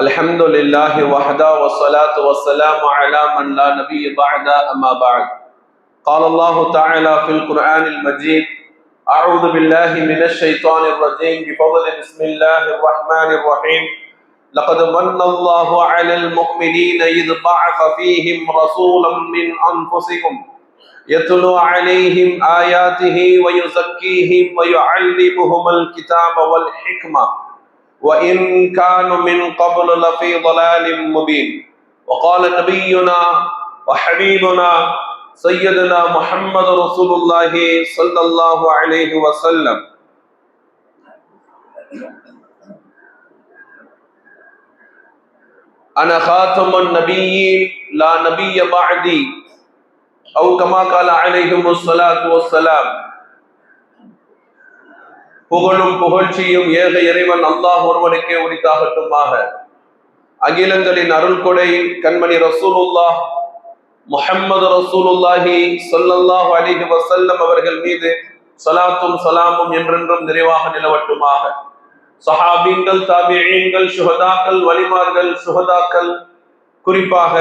الحمد لله وحده والصلاة والسلام على من لا نبي بعد أما بعد قال الله تعالى في القرآن المجيد أعوذ بالله من الشيطان الرجيم بفضل بسم الله الرحمن الرحيم لقد من الله على المؤمنين إذ بعث فيهم رسولا من أنفسهم يتلو عليهم آياته ويزكيهم ويعلمهم الكتاب والحكمة وإن كانوا من قبل لفي ضلال مبين. وقال نبينا وحبيبنا سيدنا محمد رسول الله صلى الله عليه وسلم. أنا خاتم النبيين لا نبي بعدي. أو كما قال عليهم الصلاة والسلام. புகழும் புகழ்ச்சியும் ஏக இறைவன் அல்லாஹ் ஒருவனுக்கே உரித்தாகட்டுமாக. அகிலங்களின் அருள் கொடை கண்மணி ரசூலுல்லாஹ் முஹம்மது ரசூலுல்லாஹி சொல்லல்லாஹ் அலிஹி வசல்லம் அவர்கள் மீது சலாத்தும் சலாமும் என்றென்றும் நிறைவாக நிலவட்டுமாக. சஹாபீன்கள் தாபியங்கள் சுகதாக்கள் வலிமார்கள் சுகதாக்கள் குறிப்பாக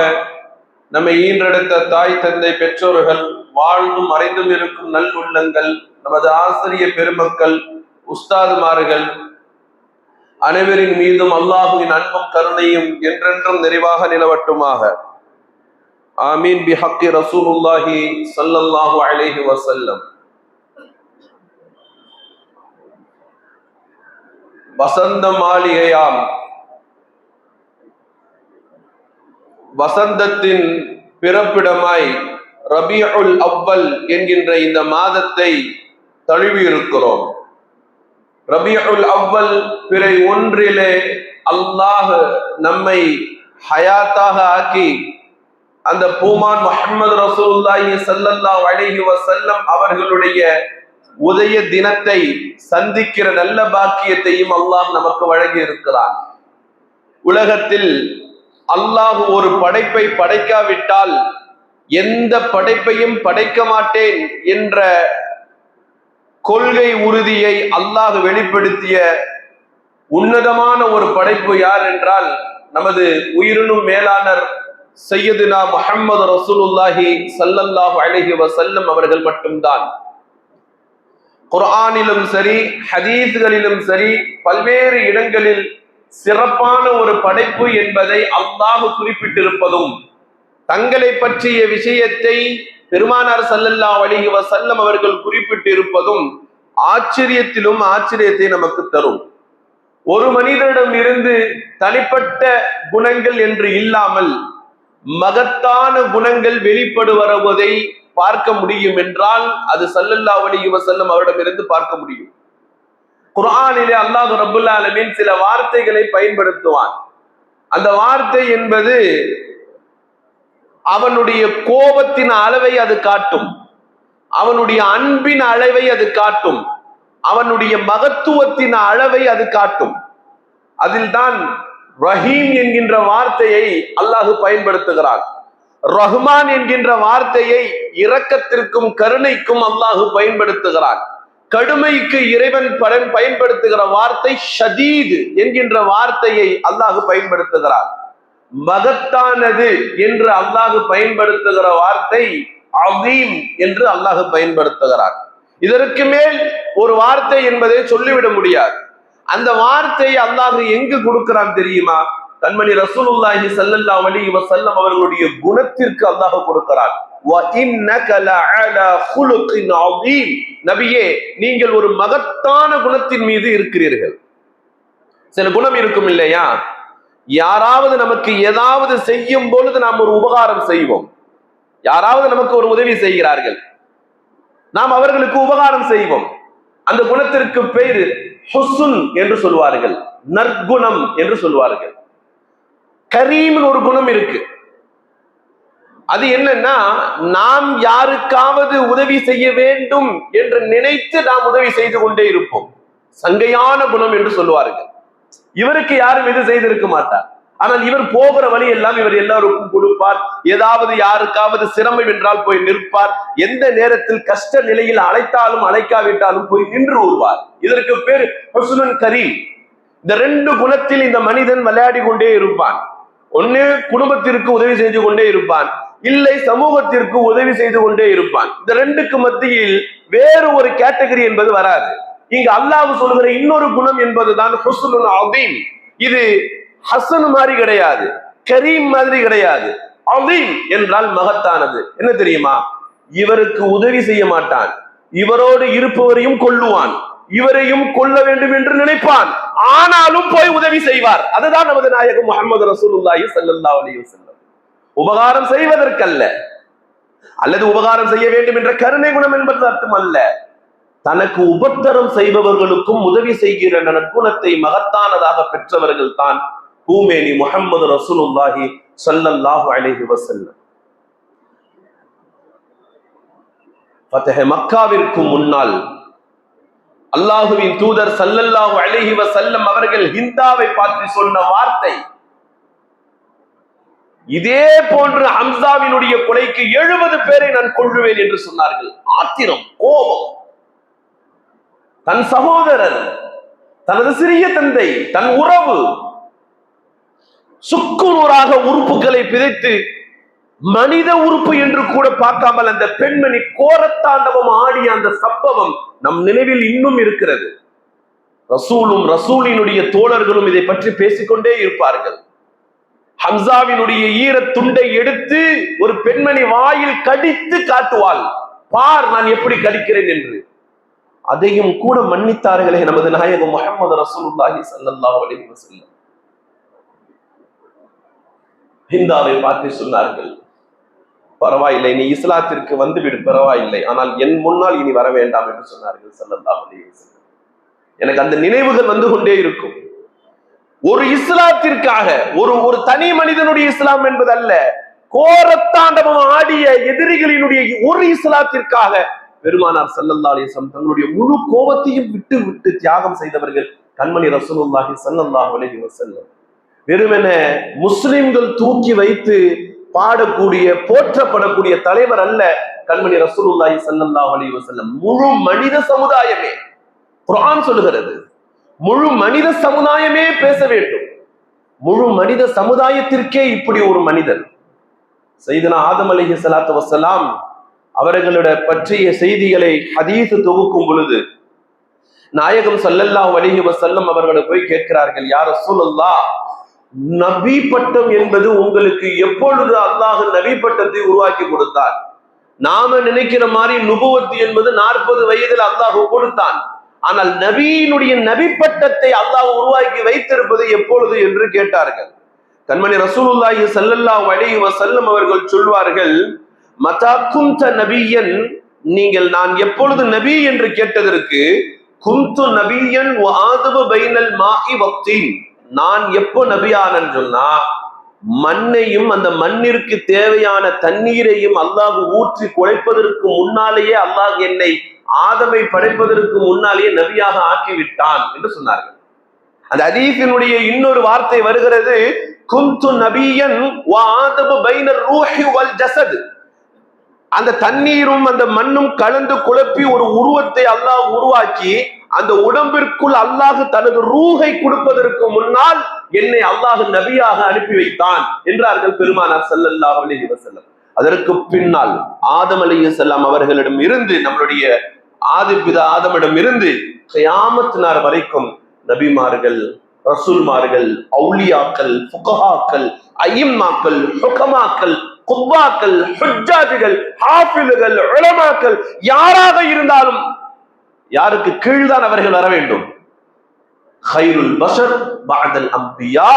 நம்மை ஈன்றெடுத்த தாய் தந்தை பெற்றோர்கள் வாழ்ந்தும் மறைந்தும் இருக்கும் நல் உள்ளங்கள் நமது ஆசிரிய பெருமக்கள் உஸ்தாதுமார்கள் அனைவரின் மீதும் அல்லாஹுவின் அன்பும் கருணையும் என்றென்றும் நிறைவாக நிலவட்டுமாக. ஆமீன். பி ஹக்கி ரசூலுல்லாஹி சல்லல்லாஹு அலைஹி வசல்லம் வசந்த மாளிகையாம். வசந்தத்தின் பிறப்பிடமாய் ரபியுல் அவ்வல் என்கின்ற இந்த மாதத்தை தழுவியிருக்கிறோம். இருக்கிறோம் ரபியுல் அவ்வல் பிறை ஒன்றிலே அல்லாஹ் நம்மை ஹயாத்தாக ஆக்கி அந்த பூமான் முஹம்மது ரசூல்லாஹி சல்லல்லா அழகி வசல்லம் அவர்களுடைய உதய தினத்தை சந்திக்கிற நல்ல பாக்கியத்தையும் அல்லாஹ் நமக்கு வழங்கி இருக்கிறான் உலகத்தில் அல்லாஹ் ஒரு படைப்பை படைக்காவிட்டால் எந்த படைப்பையும் படைக்க மாட்டேன் என்ற கொள்கை உறுதியை அல்லாஹ் வெளிப்படுத்திய உன்னதமான ஒரு படைப்பு யார் என்றால் நமது உயிரினும் மேலானர் சையதுனா முஹம்மது ரசூலுல்லாஹி சல்லல்லாஹு அலைஹி வசல்லம் அவர்கள் மட்டும்தான். குர்ஆனிலும் சரி ஹதீஸ்களிலும் சரி பல்வேறு இடங்களில் சிறப்பான ஒரு படைப்பு என்பதை அல்லாஹ் குறிப்பிட்டிருப்பதும் தங்களை பற்றிய விஷயத்தை பெருமானார் சல்லல்லா அலிஹி வசல்லம் அவர்கள் குறிப்பிட்டிருப்பதும் ஆச்சரியத்திலும் ஆச்சரியத்தை நமக்கு தரும். ஒரு மனிதனிடம் இருந்து தனிப்பட்ட குணங்கள் என்று இல்லாமல் மகத்தான குணங்கள் வெளிப்படு வருவதை பார்க்க முடியும் என்றால் அது சல்லல்லா அலிஹி வசல்லம் அவரிடமிருந்து பார்க்க முடியும். குர்ஆனிலே அல்லாஹ் ரபுல்லாலமின் சில வார்த்தைகளை பயன்படுத்துவான். அந்த வார்த்தை என்பது அவனுடைய கோபத்தின் அளவை அது காட்டும். அவனுடைய அன்பின் அளவை அது காட்டும். அவனுடைய மகத்துவத்தின் அளவை அது காட்டும். அதில் தான் ரஹீம் என்கின்ற வார்த்தையை அல்லாஹு பயன்படுத்துகிறான். ரஹ்மான் என்கின்ற வார்த்தையை இரக்கத்திற்கும் கருணைக்கும் அல்லாஹு பயன்படுத்துகிறான். கடுமைக்கு இறைவன் படம் பயன்படுத்துகிற வார்த்தை ஷதீது என்கின்ற வார்த்தையை அல்லாஹு பயன்படுத்துகிறான். மகத்தானது என்று அல்லாஹு பயன்படுத்துகிற வார்த்தை அவீம் என்று அல்லாஹு பயன்படுத்துகிறார். இதற்கு மேல் ஒரு வார்த்தை என்பதை சொல்லிவிட முடியாது. அந்த வார்த்தை அல்லாஹு எங்கு கொடுக்கிறான் தெரியுமா? கண்மணி ரசூலுல்லாஹி சல்லல்லா அலி வசல்லம் அவர்களுடைய குணத்திற்கு அல்லாஹ் கொடுக்கிறான். நபியே நீங்கள் ஒரு மகத்தான குணத்தின் மீது இருக்கிறீர்கள். சில குணம் இருக்கும் இல்லையா? யாராவது நமக்கு ஏதாவது செய்யும் பொழுது நாம் ஒரு உபகாரம் செய்வோம். யாராவது நமக்கு ஒரு உதவி செய்கிறார்கள். நாம் அவர்களுக்கு உபகாரம் செய்வோம். அந்த குணத்திற்கு பெயர் ஹுசுன் என்று சொல்வார்கள். நற்குணம் என்று சொல்வார்கள். கரீம்னு ஒரு குணம் இருக்கு. அது என்னன்னா நாம் யாருக்காவது உதவி செய்ய வேண்டும் என்று நினைத்து நாம் உதவி செய்து கொண்டே இருப்போம். சங்கையான குணம் என்று சொல்லுவார்கள் இவருக்கு யாரும் இது செய்திருக்க மாட்டார். ஆனால் இவர் போகிற வழி எல்லாம் இவர் எல்லாருக்கும் கொடுப்பார். ஏதாவது யாருக்காவது சிரமம் என்றால் போய் நிற்பார். எந்த நேரத்தில் கஷ்ட நிலையில் அழைத்தாலும் அழைக்காவிட்டாலும் போய் நின்று வருவார் இதற்கு பேர் ஹசுனன் கரீம். இந்த ரெண்டு குணத்தில் இந்த மனிதன் விளையாடி கொண்டே இருப்பான். ஒண்ணு குடும்பத்திற்கு உதவி செய்து கொண்டே இருப்பான். இல்லை சமூகத்திற்கு உதவி செய்து கொண்டே இருப்பான். இந்த ரெண்டுக்கு மத்தியில் வேறு ஒரு கேட்டகரி என்பது வராது. இங்க அல்லாஹ் சொல்கிற இன்னொரு குணம் என்பதுதான் ஹுஸ்னுல் அதீம் இது ஹசன் மாதிரி கிடையாது கரீம் மாதிரி கிடையாது. அதீம் என்றால் மகத்தானது. என்ன தெரியுமா? இவருக்கு உதவி செய்ய மாட்டான். இவரோடு இருப்பவரையும் கொள்ளுவான் இவரையும் கொல்ல வேண்டும் என்று நினைப்பான். ஆனாலும் போய் உதவி செய்வார். அதுதான் நமது நாயகம் முகமது ரசூலுல்லாஹி சல்லல்லாஹு அலைஹி வஸல்லம். உபகாரம் செய்வதற்கல்ல. அல்லது உபகாரம் செய்ய வேண்டும் என்ற கருணை குணம் என்பது அர்த்தம் அல்ல தனக்கு உபத்தரம் செய்பவர்களுக்கும் உதவி செய்கிற நற்குணத்தை மகத்தானதாக பெற்றவர்கள் தான் பூமேனி முகமது ரசூலுல்லாஹி சல்லல்லாஹு அலைஹி வசல்லம் ஃபதஹ மக்காவிற்கு முன்னால் அல்லாஹுவின் தூதர் சல்லல்லாஹு அலைஹி வசல்லம் அவர்கள் ஹிந்தாவை பார்த்து சொன்ன வார்த்தை இதே போன்று ஹம்சாவினுடைய கொலைக்கு எழுபது பேரை நான் கொள்ளுவேன் என்று சொன்னார்கள். ஆத்திரம் கோபம். தன் சகோதரர் தனது சிறிய தந்தை தன் உறவு சுக்குநூறாக உறுப்புகளை பிதைத்து மனித உறுப்பு என்று கூட பார்க்காமல் அந்த பெண்மணி கோரத்தாண்டவம் ஆடிய அந்த சம்பவம் நம் நினைவில் இன்னும் இருக்கிறது. ரசூலும் ரசூலினுடைய தோழர்களும் இதை பற்றி பேசிக்கொண்டே இருப்பார்கள். ஹம்சாவினுடைய ஈரத் துண்டை எடுத்து ஒரு பெண்மணி வாயில் கடித்து காட்டுவாள். பார் நான் எப்படி கடிக்கிறேன் என்று. அதையும் கூட மன்னித்தார்களே நமது நாயகம் முகமது ரசூலுல்லாஹி சல்லல்லாஹு அலைஹி வஸல்லம். ஹிந்தாவை பார்த்து சொன்னார்கள் பரவாயில்லை நீ இஸ்லாத்திற்கு வந்துவிடு பரவாயில்லை. ஆனால் என் முன்னால் இனி வர வேண்டாம் என்று சொன்னார்கள் சல்லல்லாஹு அலைஹி வஸல்லம். எனக்கு அந்த நினைவுகள் வந்து கொண்டே இருக்கும். ஒரு இஸ்லாத்திற்காக ஒரு ஒரு தனி மனிதனுடைய இஸ்லாம் என்பது அல்ல கோரத்தாண்டவம் ஆடிய எதிரிகளினுடைய ஒரு இஸ்லாத்திற்காக பெருமானார் செல்லல்லாலேசம் அலைஹி தங்களுடைய முழு கோபத்தையும் விட்டு விட்டு தியாகம் செய்தவர்கள் கண்மணி ரசூலுல்லாஹி ஸல்லல்லாஹு அலைஹி வஸல்லம். வெறுமென முஸ்லிம்கள் தூக்கி வைத்து பாடக்கூடிய போற்றப்படக்கூடிய தலைவர் அல்ல கண்மணி ரசூலுல்லாஹி ஸல்லல்லாஹு அலைஹி வஸல்லம். முழு மனித சமுதாயமே. குர்ஆன் சொல்லுகிறது முழு மனித சமுதாயமே பேச வேண்டும். முழு மனித சமுதாயத்திற்கே இப்படி ஒரு மனிதன். செய்தனா ஆதம் அலைஹி சலாத்து வசலாம் அவர்களோட பற்றிய செய்திகளை ஹதீசு தொகுக்கும் பொழுது நாயகம் சல்லல்லா வலிஹி வசல்லம் அவர்களை போய் கேட்கிறார்கள் யார் சொல்லல்லா நபி பட்டம் என்பது உங்களுக்கு எப்பொழுது அல்லாஹ் நபி பட்டத்தை உருவாக்கி கொடுத்தார்? நாம நினைக்கிற மாதிரி நுபுவத்து என்பது நாற்பது வயதில் அல்லாஹ் கொடுத்தான். ஆனால் நபியினுடைய நபி பட்டத்தை அல்லாஹ் உருவாக்கி வைத்திருப்பது எப்பொழுது என்று கேட்டார்கள்? கண்மணி ரசூலுல்லாஹி ஸல்லல்லாஹு அலைஹி வஸல்லம் அவர்கள் சொல்வார்கள் மதா குந்த நபியன் நீங்கள் நான் எப்பொழுது நபி என்று கேட்டதற்கு குந்து நபியன் ஆதுப பைனல் மாஹி வக்தின். நான் எப்போ நபியானன்னு சொன்னா மண்ணையும் அந்த மண்ணிற்கு தேவையான தண்ணீரையும் அல்லாஹ் ஊற்றி குழைப்பதற்கு முன்னாலேயே அல்லாஹ் என்னை ஆதமை படைப்பதற்கு முன்னாலேயே நபியாக ஆக்கிவிட்டான் என்று சொன்னார்கள். அந்த அதீசினுடைய இன்னொரு வார்த்தை வருகிறது குந்து நபியன் ஆதபு பைனர் ரூஹி வல் ஜசது. அந்த தண்ணீரும் அந்த மண்ணும் கலந்து குழப்பி ஒரு உருவத்தை அல்லாஹ் உருவாக்கி அந்த உடம்பிற்குள் அல்லாஹ் தனது ரூகை கொடுப்பதற்கு முன்னால் என்னை அல்லாஹ் நபியாக அனுப்பி வைத்தான் என்றார்கள் பெருமானார் ஸல்லல்லாஹு அலைஹி அதற்கு பின்னால் ஆதம் அலைஹிஸ்ஸலாம் அவர்களிடம் இருந்து நம்மளுடைய ஆதிபிதா ஆதமிடம் இருந்து கயாமத்தினார் வரைக்கும் நபிமார்கள் ரசூல்மார்கள் அவுளியாக்கள் ஃபுகஹாக்கள் ஐயம்மாக்கள் ஹுகமாக்கள் குப்பாக்கள் ஹுஜாஜிகள் ஹாஃபில்கள் உலமாக்கள் யாராக இருந்தாலும் யாருக்கு கீழ்தான் அவர்கள் வர வேண்டும்? ஹைருல் பஷர் பாதல் அம்பியா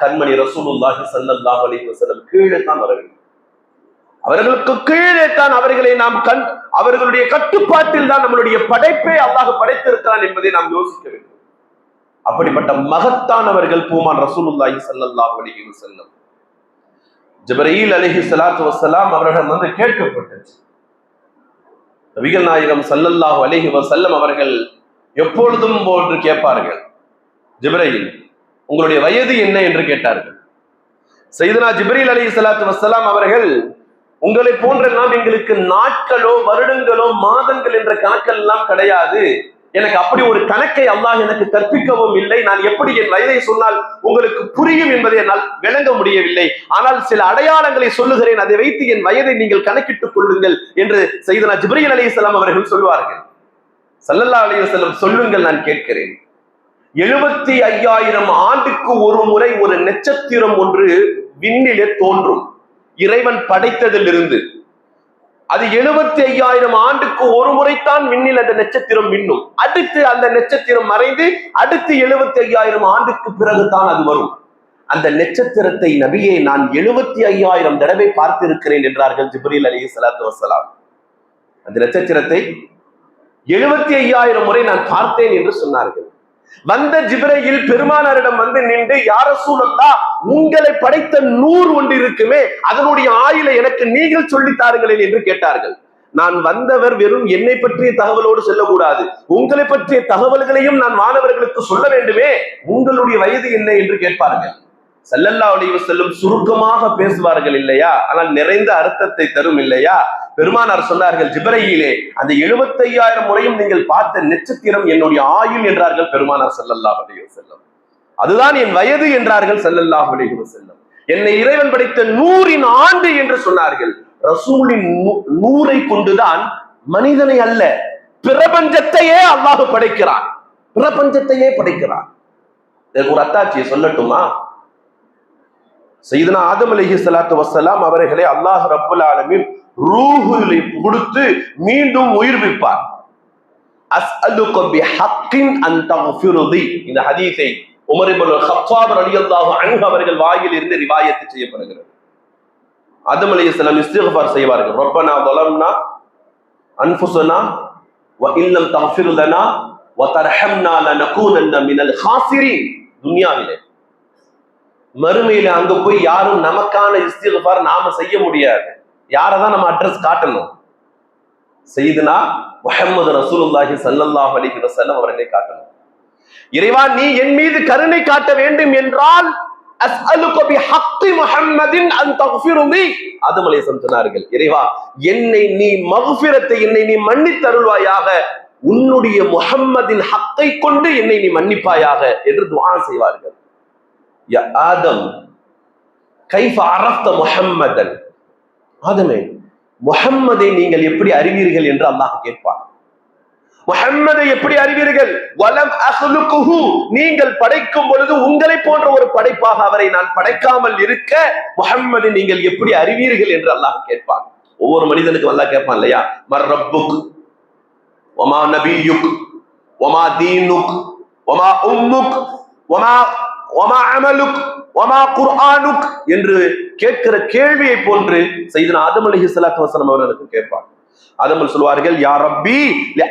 கண்மணி ரசூலுல்லாஹி சல்லல்லாஹு அலைஹி வஸல்லம் கீழே தான் வர வேண்டும். அவர்களுக்கு கீழே தான் அவர்களை நாம் கண் அவர்களுடைய கட்டுப்பாட்டில் தான் நம்மளுடைய படைப்பை அல்லாஹ் படைத்திருக்கிறான் என்பதை நாம் யோசிக்க வேண்டும். அப்படிப்பட்ட மகத்தானவர்கள் பூமான் ரசூலுல்லாஹி சல்லல்லாஹு அலைஹி வஸல்லம். ஜிப்ரீல் அலிஹி சலாத்து வசலாம் அவரிடம் வந்து கேட்கப்பட்டது நபிகள் நாயகம் சல்லல்லாஹு அலிஹி வசல்லம் அவர்கள் எப்பொழுதும் போன்று கேட்பார்கள் ஜிப்ரையில் உங்களுடைய வயது என்ன? என்று கேட்டார்கள். சைதனா ஜிப்ரீல் அலி சலாத்து வசலாம் அவர்கள் உங்களை போன்ற நாம் எங்களுக்கு நாட்களோ வருடங்களோ மாதங்கள் என்ற கணக்கெல்லாம் கிடையாது. எனக்கு அப்படி ஒரு கணக்கை அல்லாஹ் எனக்கு கற்பிக்கவும் இல்லை. நான் எப்படி என் வயதை சொன்னால் உங்களுக்கு புரியும் என்பதை என்னால் விளங்க முடியவில்லை. ஆனால் சில அடையாளங்களை சொல்லுகிறேன். அதை வைத்து என் வயதை நீங்கள் கணக்கிட்டுக் கொள்ளுங்கள் என்று செய்தனா ஜிப்ரீல் இஸ்லாம் அவர்கள் சொல்வார்கள் சல்லல்லா அலி வஸல்லம் சொல்லுங்கள் நான் கேட்கிறேன். எழுபத்தி ஐயாயிரம் ஆண்டுக்கு ஒரு முறை ஒரு நட்சத்திரம் ஒன்று விண்ணிலே தோன்றும். இறைவன் படைத்ததிலிருந்து அது எழுபத்தி ஐயாயிரம் ஆண்டுக்கு ஒரு முறைத்தான் விண்ணில் அந்த நட்சத்திரம் மின்னும். அடுத்து அந்த நட்சத்திரம் மறைந்து அடுத்து எழுபத்தி ஐயாயிரம் ஆண்டுக்கு பிறகுதான் அது வரும். அந்த நட்சத்திரத்தை நபியே நான் எழுபத்தி ஐயாயிரம் தடவை பார்த்திருக்கிறேன் என்றார்கள் ஜிப்ரீல் அலி சலாத்து வசலாம் அந்த நட்சத்திரத்தை எழுபத்தி ஐயாயிரம் முறை நான் பார்த்தேன் என்று சொன்னார்கள். வந்த ஜிப்ரையில் பெருமானாரிடம் வந்து நின்று யார சூழல்லா உங்களை படைத்த நூறு ஒன்று இருக்குமே அதனுடைய ஆயிலை எனக்கு நீங்கள் சொல்லித் தாருங்களேன் என்று கேட்டார்கள். நான் வந்தவர் வெறும் என்னை பற்றிய தகவலோடு செல்லக்கூடாது. உங்களை பற்றிய தகவல்களையும் நான் மாணவர்களுக்கு சொல்ல வேண்டுமே உங்களுடைய வயது என்ன? என்று கேட்பார்கள். சல்லல்லா ஒளிவு செல்லும் சுருக்கமாக பேசுவார்கள் இல்லையா? ஆனால் நிறைந்த அர்த்தத்தை தரும் இல்லையா? பெருமானார் சொன்னார்கள் ஜிபரையிலே அந்த எழுபத்தையாயிரம் முறையும் நீங்கள் பார்த்த நட்சத்திரம் என்னுடைய ஆயுள் என்றார்கள் பெருமானார் செல்லல்லா ஒளிவு செல்லும் அதுதான் என் வயது என்றார்கள் சல்லல்லாஹு ஒளிவு செல்லும் என்னை இறைவன் படைத்த நூறின் ஆண்டு என்று சொன்னார்கள். ரசூலின் நூ- கொண்டுதான் மனிதனை அல்ல பிரபஞ்சத்தையே அல்லாஹ் படைக்கிறான். பிரபஞ்சத்தையே படைக்கிறான். ஒரு அத்தாட்சியை சொல்லட்டுமா? சைதனா ஆதம் அலஹி சலாத்து வசலாம் அவர்களை அல்லாஹ் ரபுல் ஆலமின் ரூஹுலை கொடுத்து மீண்டும் உயிர்விப்பார் இந்த ஹதீஸை உமரிபுல் ஹப்பாப் அலி அல்லாஹு அன்ஹு அவர்கள் வாயில் இருந்து ரிவாயத்து செய்யப்படுகிறது. ஆதம் அலி இஸ்லாம் இஸ்திஃபார் செய்வார்கள். ரொப்பனா வலம்னா அன்புசனா வ இல்லம் தஃபிர் லனா வ தர்ஹம்னா லனகூனன்ன மினல் ஹாசிரின் துன்யாவிலே. மறுமையில அங்க போய் யாரும் நமக்கான இஸ்திக்பார் நாம செய்ய முடியாது. யாரதான் நம்ம அட்ரஸ் காட்டணும்? செய்துனா முகமது ரசூலுல்லாஹி ஸல்லல்லாஹு அலிஹி வசல்லம் அவர்களை காட்டணும். இறைவா நீ என் மீது கருணை காட்ட வேண்டும் என்றால் அஸ்அலுக பிஹக்கி முஹம்மதின் அன் தக்ஃபிருலி ஆதம் அலைஹிஸ்ஸலாம் சொன்னார்கள் இறைவா என்னை நீ மக்ஃபிரத்தை என்னை நீ மன்னித் தருள்வாயாக உன்னுடைய முஹம்மதின் ஹக்கை கொண்டு என்னை நீ மன்னிப்பாயாக என்று துஆ செய்வார்கள். யா ஆதம் கைஃப அரஃப்த முஹம்மதன் ஆதமே முஹம்மதை நீங்கள் எப்படி அறிவீர்கள் என்று அல்லாஹ் கேட்பார் முகம்மதை எப்படி அறிவீர்கள்? வலம் அசலுக்குஹு நீங்கள் படைக்கும் பொழுது உங்களை போன்ற ஒரு படைப்பாக அவரை நான் படைக்காமல் இருக்க முகம்மதை நீங்கள் எப்படி அறிவீர்கள் என்று அல்லாஹ் கேட்பான். ஒவ்வொரு மனிதனுக்கும் அல்லாஹ் கேட்பான் இல்லையா? மர் ரப்புக் ஒமா நபியுக் ஒமா தீனுக் ஒமா உம்முக் ஒமா ஒமா அமலுக் ஒமா குர்ஆனுக் என்று கேட்கிற கேள்வியை போன்று செய்தன ஆதம் அலைஹி சலாத்து வசனம் அவர்களுக்கு கேட்பார் ஆதமல் சொல்வார்கள் யா ரப்பி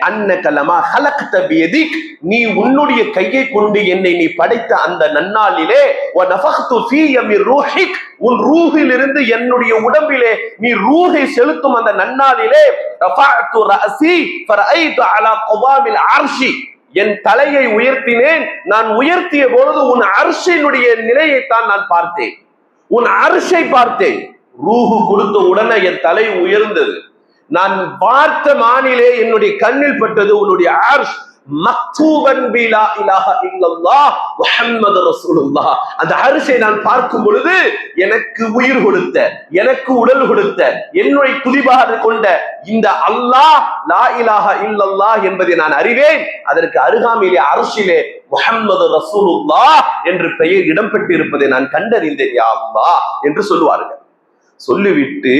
அன்ன கலமா ஹலக்த பியதிக் நீ உன்னுடைய கையை கொண்டு என்னை நீ படைத்த அந்த நன்னாளிலே வ நஃபக்து ஃபீய ரூஹிக் உன் ரூஹிலிருந்து என்னுடைய உடம்பிலே நீ ரூஹை செலுத்தும் அந்த நன்னாளிலே ரஃபஅத்து ரஅசி ஃபரஐது அலா குபாமில் அர்ஷி என் தலையை உயர்த்தினேன். நான் உயர்த்திய பொழுது உன் அரிசியினுடைய நிலையைத்தான் நான் பார்த்தேன். உன் அரிசை பார்த்தேன். ரூஹு கொடுத்த உடனே என் தலை உயர்ந்தது. நான் பார்த்த மானிலே என்னுடைய கண்ணில் பட்டது உன்னுடைய அர்ஷ் மக்தூபன் பிலா இலாஹ இல்லல்லாஹ் முஹம்மது ரசூலுல்லாஹ். அந்த அரிசை நான் பார்க்கும் பொழுது எனக்கு உயிர் கொடுத்த எனக்கு உடல் கொடுத்த என்னுடைய துதிபாக கொண்ட இந்த அல்லாஹ் லா இலாஹ இல்லல்லாஹ் என்பதை நான் அறிவேன். அதற்கு அருகாமையிலே அரசிலே முஹம்மது ரசூலுல்லா என்று பெயர் இடம்பெற்றிருப்பதை நான் கண்டறிந்தேன் யா அல்லா என்று சொல்லுவார்கள். சொல்லிவிட்டு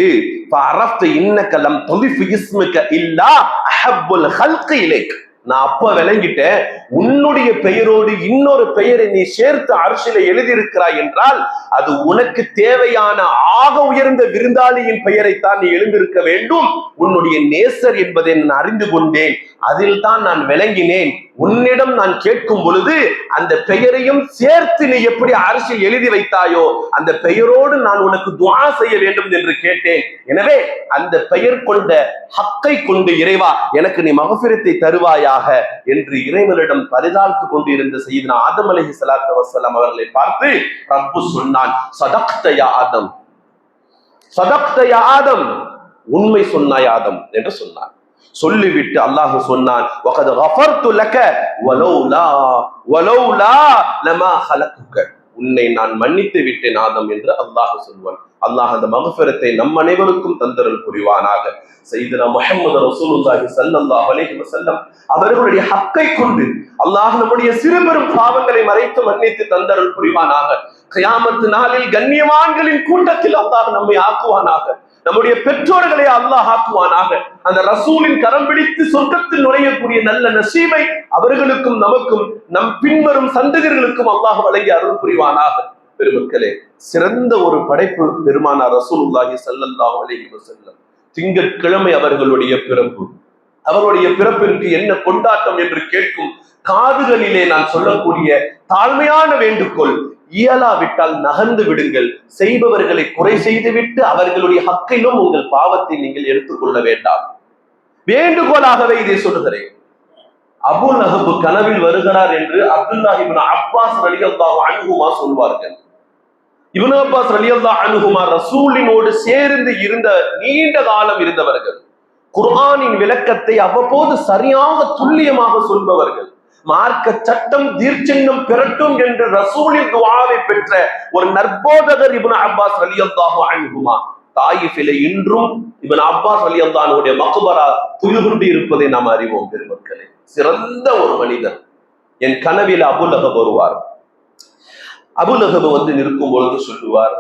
இன்னக்கலம் இன்னக இல்லா அஹப்புல் ஹல்கி இலேக்கு நான் அப்ப விளங்கிட்டேன். உன்னுடைய பெயரோடு இன்னொரு பெயரை நீ சேர்த்து அரசியல எழுதியிருக்கிறாய் என்றால் அது உனக்கு தேவையான ஆக உயர்ந்த விருந்தாளியின் பெயரைத்தான் நீ எழுந்திருக்க வேண்டும். உன்னுடைய நேசர் என்பதை நான் அறிந்து கொண்டேன். அதில் தான் நான் விளங்கினேன். உன்னிடம் நான் கேட்கும் பொழுது அந்த பெயரையும் சேர்த்து நீ எப்படி அரசியல் எழுதி வைத்தாயோ அந்த பெயரோடு நான் உனக்கு துவா செய்ய வேண்டும் என்று கேட்டேன். எனவே அந்த பெயர் கொண்ட ஹக்கை கொண்டு இறைவா எனக்கு நீ மகபிரத்தை தருவாயாக என்று இறைவனிடம் பரிதாழ்த்து கொண்டு இருந்த செய்தின ஆதம் அலஹி சலாத்து வசலாம் அவர்களை பார்த்து ரப்பு சொன்னான் சதக்தயா ஆதம். சதக்தயா ஆதம். உண்மை சொன்னாய் ஆதம் என்று சொன்னான் சொல்லிவிட்டு அல்லாஹு சொன்னான் உன்னை நான் மன்னித்து விட்டேன் ஆதம் என்று அல்லாஹு சொல்வான். அல்லாஹ் அந்த மகஃபரத்தை நம் அனைவருக்கும் தந்தரல் புரிவானாக. செய்தனா முகமது ரசூலுல்லாஹி ஸல்லல்லாஹு அலைஹி வஸல்லம் அவர்களுடைய ஹக்கை கொண்டு அல்லாஹ் நம்முடைய சிறுபெரும் பாவங்களை மறைத்து மன்னித்து தந்தரல் புரிவானாக. கயாமத்து நாளில் கண்ணியவான்களின் கூட்டத்தில் அல்லாஹ் நம்மை ஆக்குவானாக. நம்முடைய பெற்றோர்களை அல்லாஹ் ஆக்குவானாக. அந்த ரசூலின் கரம் பிடித்து சொர்க்கத்தில் நுழையக்கூடிய நல்ல நசீமை அவர்களுக்கும் நமக்கும் நம் பின்வரும் சந்தகர்களுக்கும் அல்லாஹ் வழங்கி அருள் புரிவானாக. பெருமக்களே சிறந்த ஒரு படைப்பு பெருமானா ரசூலுல்லாஹி சல்லல்லாஹு அலைஹி வஸல்லம். திங்கட்கிழமை அவர்களுடைய பிறப்பு. அவருடைய பிறப்பிற்கு என்ன கொண்டாட்டம் என்று கேட்கும் காதுகளிலே நான் சொல்லக்கூடிய தாழ்மையான வேண்டுகோள் இயலாவிட்டால் நகர்ந்து விடுங்கள். செய்பவர்களை குறை செய்துவிட்டு அவர்களுடைய ஹக்கிலும் உங்கள் பாவத்தை நீங்கள் எடுத்துக்கொள்ள வேண்டாம். வேண்டுகோளாகவே இதை சொல்லுகிறேன். அபு நகபு கனவில் வருகிறார் என்று அப்துல்லாஹிபின் அப்பாஸ் ரலியல்லாஹு அன்ஹுமா சொல்வார்கள். இவன் அப்பாஸ் ரலியல்லாஹு அனுகுமார் ரசூலினோடு சேர்ந்து இருந்த நீண்ட காலம் இருந்தவர்கள். குர்ஆனின் விளக்கத்தை அவ்வப்போது சரியாக துல்லியமாக சொல்பவர்கள். மார்க்க சட்டம் தீர்ச்சின்னம் பெறட்டும் என்று ரசூலின் துவாவை பெற்ற ஒரு நற்போதகர் இபுன் அப்பாஸ் ரலியல்லாஹு அன்ஹுமா. தாயிஃபிலே இன்றும் இவன் அப்பாஸ் அலி அல்லானுடைய மக்குபரா துயில் இருப்பதை நாம் அறிவோம் பெருமக்களே. சிறந்த ஒரு மனிதர். என் கனவில் அபுலகப் வருவார். அபுலகபு வந்து நிற்கும் பொழுது சொல்லுவார்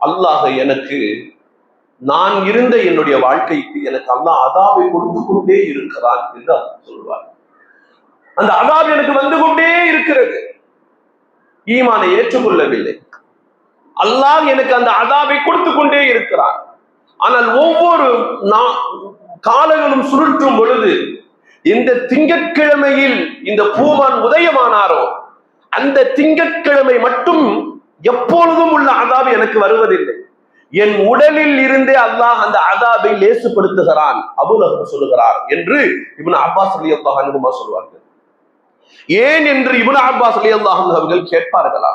அல்லாஹ எனக்கு நான் இருந்த என்னுடைய வாழ்க்கைக்கு எனக்கு அல்லாஹ் அதாவை கொடுத்து கொண்டே இருக்கிறான் என்று சொல்வார். சொல்லுவார் அந்த அதாப் எனக்கு வந்து கொண்டே இருக்கிறது. ஈமானை ஏற்றுக்கொள்ளவில்லை அல்லாஹ் எனக்கு அந்த அதாவை கொடுத்து கொண்டே இருக்கிறார். ஆனால் ஒவ்வொரு நா- காலங்களும் சுருட்டும் பொழுது இந்த திங்கட்கிழமையில் இந்த பூமான் உதயமானாரோ அந்த திங்கட்கிழமை மட்டும் எப்பொழுதும் உள்ள அதாபு எனக்கு வருவதில்லை. என் உடலில் இருந்தே அல்லாஹ் அந்த அதாபை லேசுப்படுத்துகிறான் அபுலகம் சொல்லுகிறார் என்று இவன் அப்பாஸ் அலி அல்லாஹ் சொல்வார்கள். ஏன் என்று இவன் அப்பாஸ் அலி அல்லாஹ் அவர்கள் கேட்பார்களா?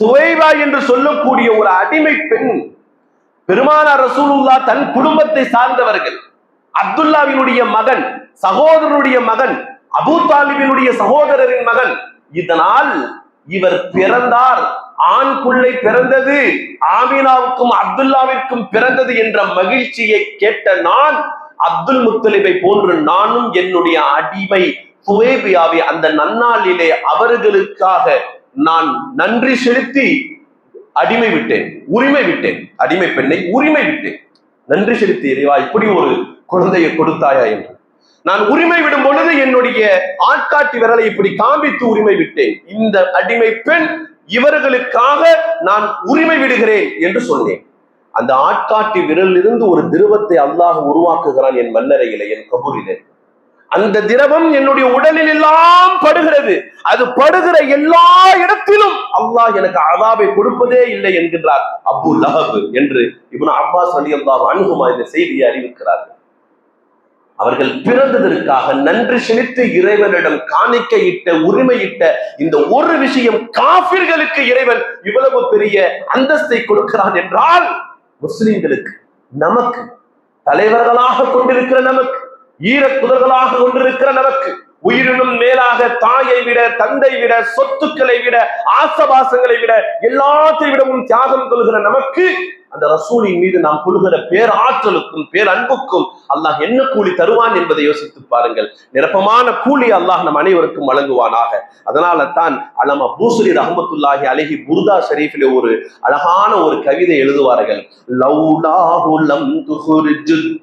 சுவைவா என்று சொல்லக்கூடிய ஒரு அடிமை பெண் பெருமானார் ரசூலுல்லா தன் குடும்பத்தை சார்ந்தவர்கள் அப்துல்லாவினுடைய மகன் சகோதரனுடைய மகன் அபு தாலிபினுடைய சகோதரரின் மகன் இதனால் இவர் பிறந்தார். ஆண் பிள்ளை பிறந்தது ஆமீனாவுக்கும் அப்துல்லாவிற்கும் பிறந்தது என்ற மகிழ்ச்சியை கேட்ட நான் அப்துல் முத்தலிபை போன்று நானும் என்னுடைய அடிமை சுவேபியாவை அந்த நன்னாளிலே அவர்களுக்காக நான் நன்றி செலுத்தி அடிமை விட்டேன் உரிமை விட்டேன். அடிமை பெண்ணை உரிமை விட்டேன். நன்றி செலுத்தி இறைவா இப்படி ஒரு குழந்தையை கொடுத்தாயா என்று. நான் உரிமை விடும் பொழுது என்னுடைய ஆட்காட்டி விரலை இப்படி காண்பித்து உரிமை விட்டேன். இந்த அடிமை பெண் இவர்களுக்காக நான் உரிமை விடுகிறேன் என்று சொன்னேன். அந்த ஆட்காட்டி விரலிலிருந்து ஒரு திருவத்தை அல்லாஹ் உருவாக்குகிறான் என் மன்னரையிலே என் கபூரிலே. அந்த திரவம் என்னுடைய உடலில் எல்லாம் படுகிறது. அது படுகிற எல்லா இடத்திலும் அல்லாஹ் எனக்கு அதாபை கொடுப்பதே இல்லை என்கின்றார் அபு லஹபு என்று இவன் அப்பாஸ் அலி அல்லாஹ் அணுகுமா இந்த செய்தியை அறிவிக்கிறார்கள். அவர்கள் பிறந்ததற்காக நன்றி செலுத்தி இறைவனிடம் காணிக்கையிட்ட உரிமையிட்ட இந்த ஒரு விஷயம் காபிர்களுக்கு இறைவன் இவ்வளவு பெரிய அந்தஸ்தை கொடுக்கிறான் என்றால் முஸ்லிம்களுக்கு நமக்கு தலைவர்களாக கொண்டிருக்கிற நமக்கு ஈரக்குதர்களாக கொண்டிருக்கிற நமக்கு உயிரினும் மேலாக தாயை விட தந்தை விட சொத்துக்களை விட ஆசபாசங்களை விட எல்லாத்தை விடவும் தியாகம் கொள்கிற நமக்கு அந்த ரசூலின் மீது நாம் கொள்கிற பேராற்றலுக்கும் பேரன்புக்கும் அல்லாஹ் என்ன கூலி தருவான் என்பதை யோசித்து பாருங்கள். நிரப்பமான கூலி அல்லாஹ் நம் அனைவருக்கும் வழங்குவானாக. அதனால தான் அலமா பூசரி ரஹமத்துல்லாஹி அலஹி புர்தா ஷரீஃபில் ஒரு அழகான ஒரு கவிதை எழுதுவார்கள். லௌலாஹு லம்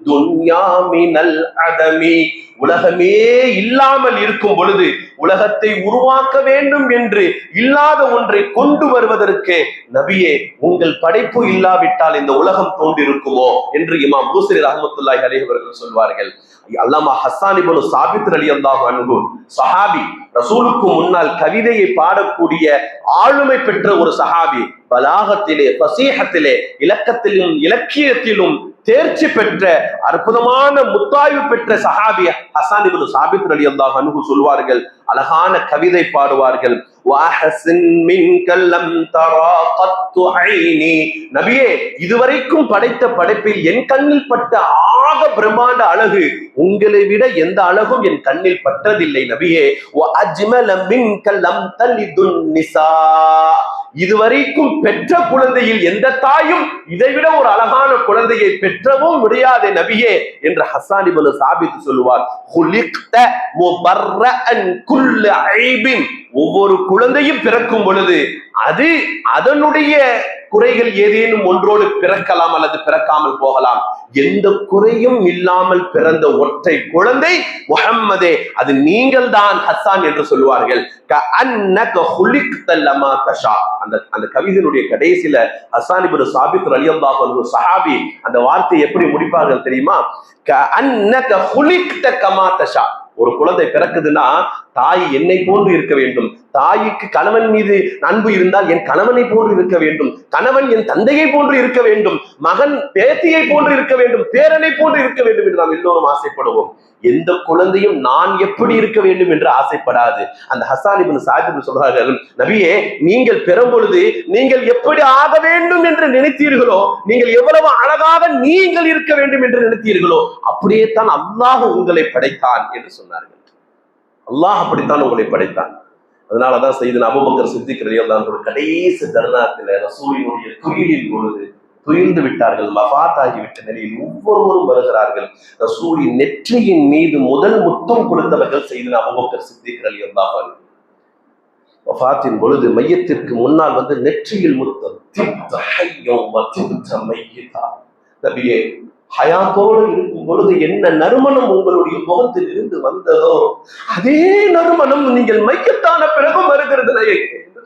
துன்யா மினல் அதமி உலகமே இல்லாமல் இருக்கும் பொழுது உலகத்தை உருவாக்க வேண்டும் என்று இல்லாத ஒன்றை கொண்டு வருவதற்கு நபியே உங்கள் படைப்பு இல்லாவிட்டால் இந்த உலகம் தோன்றிருக்குமோ என்று இமாம் பூசரி ரஹமத்துல்லாஹி அலைஹி அவர்கள் சொல்வார்கள். அல்லாமா ஹஸ்ஸான் இப்னு சாபித் ரலியல்லாஹு அன்பு சஹாபி ரசூலுக்கு முன்னால் கவிதையை பாடக்கூடிய ஆளுமை பெற்ற ஒரு சஹாபி பலாகத்திலே பசீகத்திலே இலக்கத்திலும் இலக்கியத்திலும் தேர்ச்சி பெற்ற அற்புதமான முத்தாய்வு பெற்ற சஹாபி ஹசான் இப்னு சாபித் அலி அல்லாஹ் அனுகு சொல்வார்கள் அழகான கவிதை பாடுவார்கள். வாஹசின் நபியே இதுவரைக்கும் படைத்த படைப்பில் என் கண்ணில் பட்ட ஆக பிரம்மாண்ட அழகு உங்களை விட எந்த அழகும் என் கண்ணில் பட்டதில்லை நபியே. இதுவரைக்கும் பெற்ற குழந்தையில் எந்த தாயும் இதைவிட ஒரு அழகான குழந்தையை பெற்றவும் முடியாதே நபியே என்று ஹஸ்ஸான் இப்னு சாபித் சொல்லுவார் ஐபின்." ஒவ்வொரு குழந்தையும் பிறக்கும் பொழுது அது அதனுடைய குறைகள் ஏதேனும் ஒன்றோடு பிறக்கலாம் அல்லது பிறக்காமல் போகலாம். எந்த குறையும் இல்லாமல் பிறந்த ஒற்றை குழந்தை முகம்மதே அது நீங்கள் தான் ஹசான் என்று சொல்லுவார்கள். தஷா. அந்த அந்த கவிதனுடைய கடைசியில ஹஸ்ஸான் இப்னு சாபித் அலி அல்லாஹு சஹாபி அந்த வார்த்தையை எப்படி முடிப்பார்கள் தெரியுமா? கமா தஷா. ஒரு குழந்தை பிறக்குதுன்னா தாய் என்னை போன்று இருக்க வேண்டும். தாய்க்கு கணவன் மீது அன்பு இருந்தால் என் கணவனை போன்று இருக்க வேண்டும். கணவன் என் தந்தையை போன்று இருக்க வேண்டும். மகன் பேத்தியை போன்று இருக்க வேண்டும். பேரனை போன்று இருக்க வேண்டும் என்று நாம் எல்லோரும் ஆசைப்படுவோம். எந்த குழந்தையும் நான் எப்படி இருக்க வேண்டும் என்று ஆசைப்படாது. அந்த ஹசான் இப்னு சாஜிப் சொல்றார்கள் நபியே நீங்கள் பெறும் பொழுது நீங்கள் எப்படி ஆக வேண்டும் என்று நினைத்தீர்களோ நீங்கள் எவ்வளவு அழகாக நீங்கள் இருக்க வேண்டும் என்று நினைத்தீர்களோ அப்படியே தான் அல்லாஹ் உங்களை படைத்தான் என்று சொன்னார்கள். அல்லாஹ் அப்படித்தான் உங்களை படைத்தான். அதனாலதான் செய்து அபுபக்கர் சித்திக் ரலியல்லாஹு ஒரு கடைசி தருணத்தில் ரசூலினுடைய துயிலின் பொழுது துயிர்ந்து விட்டார்கள் மஃபாத் ஆகிவிட்ட நிலையில் ஒவ்வொருவரும் வருகிறார்கள். ரசூலின் நெற்றியின் மீது முதல் முத்தம் கொடுத்தவர்கள் செய்து அபுபக்கர் சித்திக் ரலியல்லாஹு அன்ஹு. வஃபாத்தின் பொழுது மையத்திற்கு முன்னால் வந்து நெற்றியில் முத்தம். நபியே ஹயாத்தோடு இருக்கும் பொழுது என்ன நறுமணம் உங்களுடைய முகத்தில் இருந்து வந்ததோ அதே நறுமணம் நீங்கள் மையத்தான பிறகும் வருகிறது என்று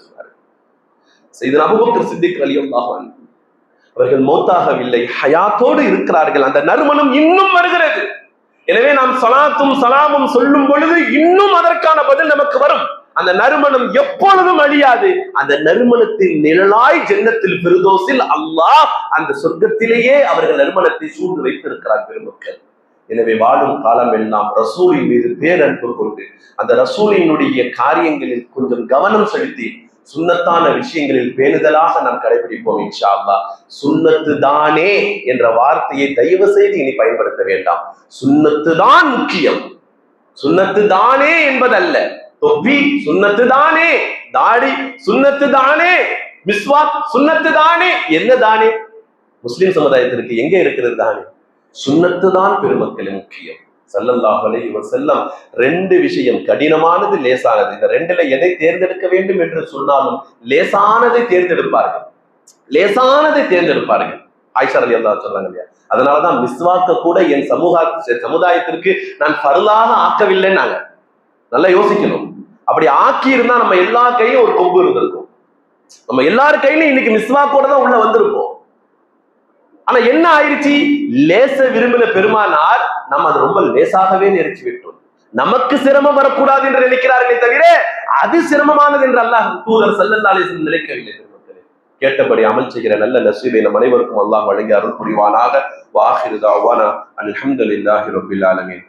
செய்த அபுபக்கர் சித்திக் அலியல்லாஹு அவர்கள் மௌத்தாகவில்லை ஹயாத்தோடு இருக்கிறார்கள். அந்த நறுமணம் இன்னும் வருகிறது. எனவே நாம் சலாத்தும் சலாமும் சொல்லும் பொழுது இன்னும் அதற்கான பதில் நமக்கு வரும். அந்த நறுமணம் எப்பொழுதும் அழியாது. அந்த நறுமணத்தின் நிழலாய் ஜென்னத்தில் பெருதோசில் அல்லாஹ் அந்த சொர்க்கத்திலேயே அவர்கள் நறுமணத்தை சூழ்ந்து வைத்திருக்கிறார் பெருமக்கள். எனவே வாழும் காலம் எல்லாம் ரசூலின் மீது பேரன்பு கொண்டு அந்த ரசூலினுடைய காரியங்களில் கொஞ்சம் கவனம் செலுத்தி சுண்ணத்தான விஷயங்களில் பேணுதலாக நாம் கடைபிடிப்போம் இன்ஷா அல்லாஹ் சுன்னத்து தானே என்ற வார்த்தையை தயவு செய்து இனி பயன்படுத்த வேண்டாம். சுண்ணத்து தான் முக்கியம். சுன்னத்து தானே என்பதல்ல. தொப்பி சுன்னத்து தானே தாடி சுன்னத்து தானே மிஸ்வாக் சுன்னத்து தானே என்ன தானே? முஸ்லிம் சமுதாயத்திற்கு எங்க இருக்கிறது தானே? சுண்ணத்து தான் பெருமக்களின் முக்கியம். சல்லல்லாஹலை இவர் செல்லம் ரெண்டு விஷயம் கடினமானது லேசானது. இந்த ரெண்டுல எதை தேர்ந்தெடுக்க வேண்டும் என்று சொன்னாலும் லேசானதை தேர்ந்தெடுப்பார்கள். லேசானதை தேர்ந்தெடுப்பார்கள். ஆயிஷா அலி அல்லா சொல்றாங்க இல்லையா? அதனாலதான் மிஸ்வாக்க கூட என் சமூக சமுதாயத்திற்கு நான் பருளாக ஆக்கவில்லைன்னாங்க. நல்லா யோசிக்கணும். அப்படி ஆக்கி இருந்தா நம்ம எல்லா கையிலும் ஒரு கொம்பு இருந்திருக்கும். நம்ம எல்லார் கையிலும் இன்னைக்கு மிஸ்வாக்கோட தான் உள்ள வந்திருப்போம். ஆனா என்ன ஆயிடுச்சு லேச விரும்பின பெருமானார் நம்ம அது ரொம்ப லேசாகவே நெரிச்சு விட்டோம். நமக்கு சிரமம் வரக்கூடாது என்று நினைக்கிறார்களே தவிர அது சிரமமானது என்று அல்லாஹ் தூதர் சல்லல்லாலே நினைக்கவில்லை கேட்டபடி அமல் செய்கிற நல்ல நசீலை நம் அனைவருக்கும் அல்லாஹ் வழங்கி அருள் புரிவானாக. வாஹிருதாவானா அல்ஹம்துலில்லாஹி ரப்பில் ஆலமீன்.